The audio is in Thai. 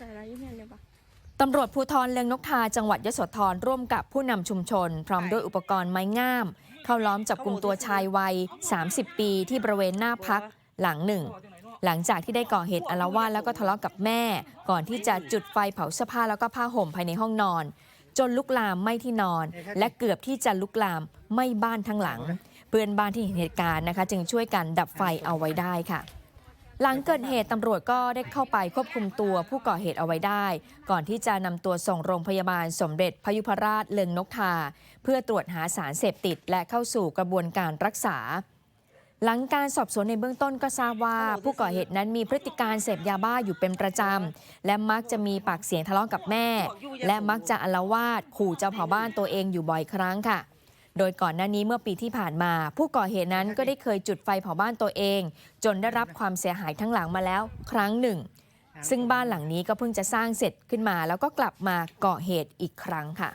แต่ละยี่เนี่ยเลยปะตำรวจภูธรเลืองนกทาจังหวัดยโสธรร่วมกับผู้นำชุมชน พร้อมด้วยอุปกรณ์ไม้งาม เข้าล้อมจับกลุ่มตัวชายวัย 30 ปีที่บริเวณหน้าพักหลังหนึ่ง หลังจากที่ได้ก่อเหตุอาละวาดแล้วก็ทะเลาะกับแม่ ก่อนที่จะจุดไฟเผาเสื้อผ้าแล้วก็ผ้าห่มภายในห้องนอน จนลุกลามไม้ที่นอน และเกือบที่จะลุกลามไม้บ้านทั้งหลัง เพื่อนบ้านที่เห็นเหตุการณ์นะคะ จึงช่วยกันดับไฟเอาไว้ได้ค่ะ หลังเกิดเหตุตำรวจก็ได้เข้าไปควบคุมตัวผู้ก่อเหตุเอาไว้ได้ ก่อนที่จะนำตัวส่งโรงพยาบาลสมเด็จพยุพราชเลิงนกทา เพื่อตรวจหาสารเสพติด และเข้าสู่กระบวนการรักษา หลังการสอบสวนในเบื้องต้นก็ทราบว่า ผู้ก่อเหตุนั้นมีพฤติการเสพยาบ้าอยู่เป็นประจำ และมักจะมีปากเสียงทะเลาะกับแม่ และมักจะอละวาดขู่เจ้าเผาบ้านตัวเองอยู่บ่อยครั้งค่ะ โดยก่อนหน้านี้เมื่อปีที่ผ่านมา ผู้ก่อเหตุนั้นก็ได้เคยจุดไฟเผาบ้านตัวเอง จนได้รับความเสียหายทั้งหลังมาแล้วครั้งหนึ่ง ซึ่งบ้านหลังนี้ก็เพิ่งจะสร้างเสร็จขึ้นมา แล้วก็กลับมาก่อเหตุอีกครั้งค่ะ